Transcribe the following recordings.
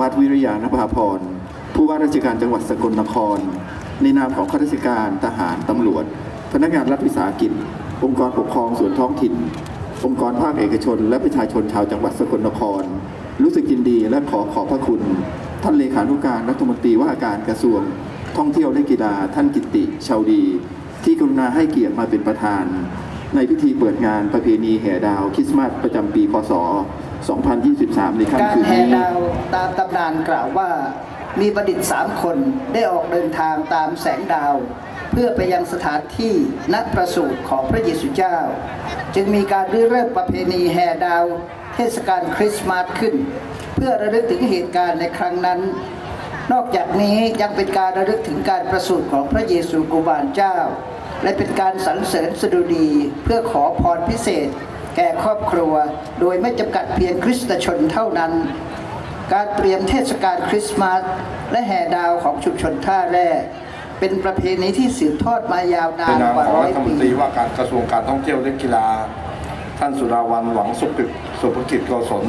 วัฒน์วิริยานภาพรผู้ว่าราชการจังหวัดสกลนคร ในนามของข้าราชการทหารตำรวจ พนักงานรัฐวิสาหกิจ องค์กรปกครองส่วนท้องถิ่น องค์กรภาคเอกชน และประชาชนชาวจังหวัดสกลนคร รู้สึกยินดีและขอขอบพระคุณ ท่านเลขานุการรัฐมนตรีว่าการกระทรวง ท่องเที่ยวและกีฬาท่านกิตติชาวดี ที่กรุณาให้เกียรติมาเป็นประธาน ในพิธีเปิดงานประเพณีแห่ดาวคริสต์มาสประจำปี พศ 2023 ในค่ำคืนแห่ดาวตามตำนานกล่าวว่า มีบัณฑิตสามคนได้ออกเดินทางตามแสงดาว เพื่อไปยังสถานที่นัดประสูติของพระเยซูเจ้า จึงมีการริเริ่มประเพณีแห่ดาวเทศกาลคริสต์มาสขึ้น เพื่อระลึกถึงเหตุการณ์ในครั้งนั้นนอกจากนี้ยังเป็นการระลึกถึงการประสูติของพระเยซูกุมารเจ้า และเป็นการสรรเสริญสดุดีเพื่อขอพรพิเศษ แก่ครอบครัว โดยไม่จำกัดเพียงคริสตชนเท่านั้น การเตรียมเทศกาลคริสต์มาสและแห่ดาวของชุมชนท่าแร่เป็นประเพณีที่สืบทอดมายาวนานในนามกว่าของร้อรัยฐมปีนตรีว่าการกระทรวงการท่องเที่ยวและกีฬา ท่านสุดาวันหวังสุขสุภกิจโกศล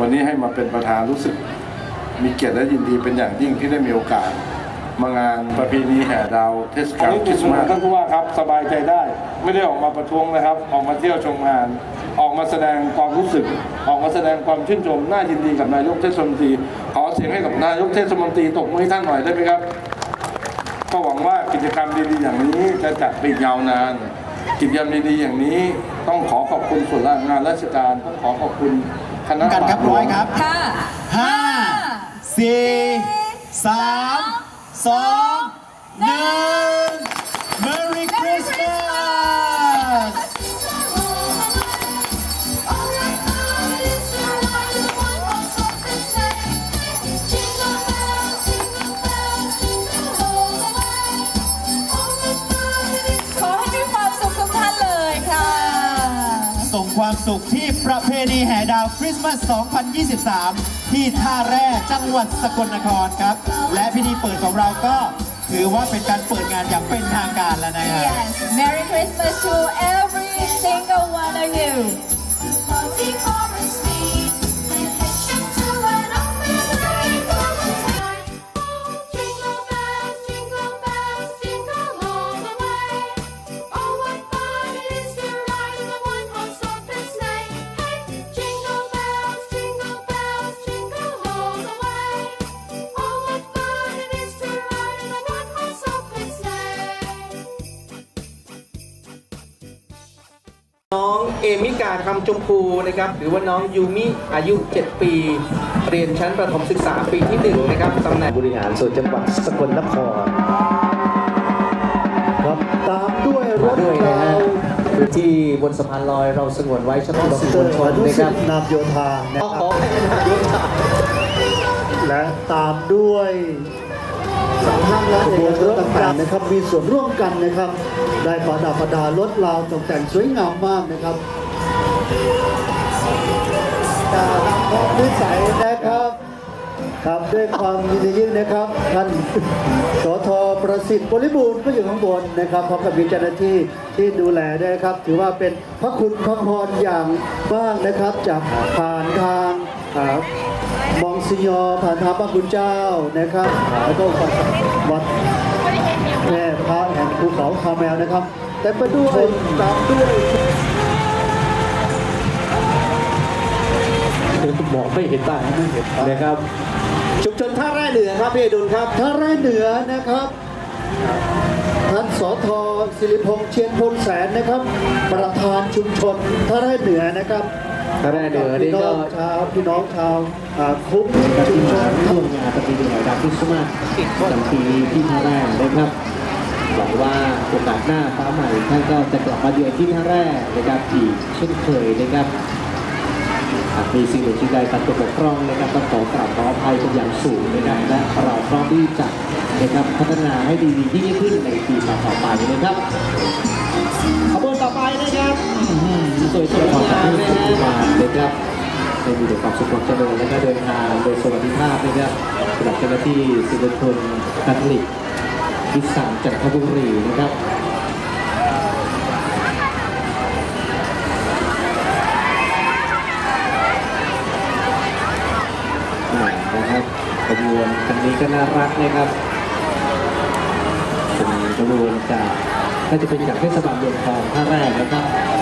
วันนี้ให้มาเป็นประธานรู้สึกมีเกียรติและยินดีเป็นอย่างยิ่งที่ได้มีโอกาส มางานประเพณีแห่ดาวเทศอักานลนี้คจุริดสสต์นุมากสท่านผู้ว่าครับสบายใจได้ ไม่ได้ออกมาประท้วงนะครับ ออกมาเที่ยวชมงาน ออกมาแสดงความรู้สึก ออกมาแสดงความชื่นชมน่ายินดีกับนายกเทศมนตรีขอเสียงให้กับนายกเทศมนตรีตบมือให้ท่านหน่อยได้ไหมครับ ก็หวังว่ากิจกรรมดีๆอย่างนี้จะจัดไปอีกยาวนานกิจกรรมดีๆอย่างนี้ต้องขอขอบคุณส่วนงานราชการต้องขอขอบคุณคณะกันครับหลวงร้อยครับค่ะห้าสี่สาม สองหนึ่ง สุขที่ประเพณีแห่ดาวคริสต์มาส 2023 ที่ท่าแร่จังหวัดสกลนครครับ และพิธีเปิดของเราก็ถือว่าเป็นการเปิดงานอย่างเป็นทางการแล้วนะครับ Yes Merry Christmas to every single one of you เอมิกาคำชมพูนะครับ หรือว่าน้องยูมิอายุ 7 ปี เรียนชั้นประถมศึกษาปีที่ 1 นะครับตำแหน่งบริหารส่วนจังหวัดสกลนครครับตามด้วยรถด้วยนะเราฮะพื้นที่บนสะพานลอยเราสงวนไว้เฉพาะดสื่อมวลชรนอนุนะคสิรับทธิ์นามโยธานะขอคขรัอบให้นายกถามและตามด้วย สำนักและเอกชนต่างๆนะครับ มีส่วนร่วมกันนะครับ ได้ประดับประดารถราวตกแต่งสวยงามมากนะครับจากนำพบนิสัยนะครับครับด้วยความยินดียิ่งนะครับ ท่านสทประสิทธิ์บริบูรณ์ก็อยู่ข้างบนนะครับพร้อมกับมีเจ้าหน้าที่ที่ดูแลด้วยนะครับ ถือว่าเป็นพระคุณพระพรอย่างมากนะครับจากผ่านทาง อ่ามองซิยอผ่านทางพระคุณเจ้านะครับแล้วก็วัดแม่พระแห่งภูเขาคาแมวนะครับ แต่ไปด้วยตามด้วยมองไม่เห็นบ้างนะครับ ชุมชนท่าแร่เหนือครับพี่อดุลครับท่าแร่เหนือนะครับท่านสทศิริพงษ์เชียนพลแสนนะครับ ประธานชุมชนท่าแร่เหนือนะครับ ท่าแร่เหนือนี่พี่น้ก็องชาวพี่น้องชาวอ่าคุ้มชุมชนร่วมงานประเพณีแห่ดาวคริสต์มาสประจำปีที่ท่าแร่นะครับหวังว่าโอกาสหน้าฟ้าใหม่ท่านก็จะกลับมาเยือนที่ท่าแร่นะครับอีกเช่นเคยนะครับหากมีสิ่งหนึ่งสิ่ใดตัดตกบกพร่องนะครับต้องขอกราบขออภัยเป็นอย่างสูงนะครับและเราพร้อมที่จะนะครับพัฒนาให้ดียิ่งขึ้นในปีต่อๆไปนะครับขบวนต่อไปนะครับ สวยๆงามเลยนะนะครับให้มีแต่ความสุขความเจริญและก็เดินทางโดยสวัสดิภาพนะครับสำหรับเจ้าหน้าที่สื่อมวลชนคาทอลิกวิสังจันทบุรีนะครับขบวนคันนี้ก็น่ารักนะครับเป็นขบวนจากน่าจะเป็นจากเทศบาลเมืองทองท่าแรกนะครับ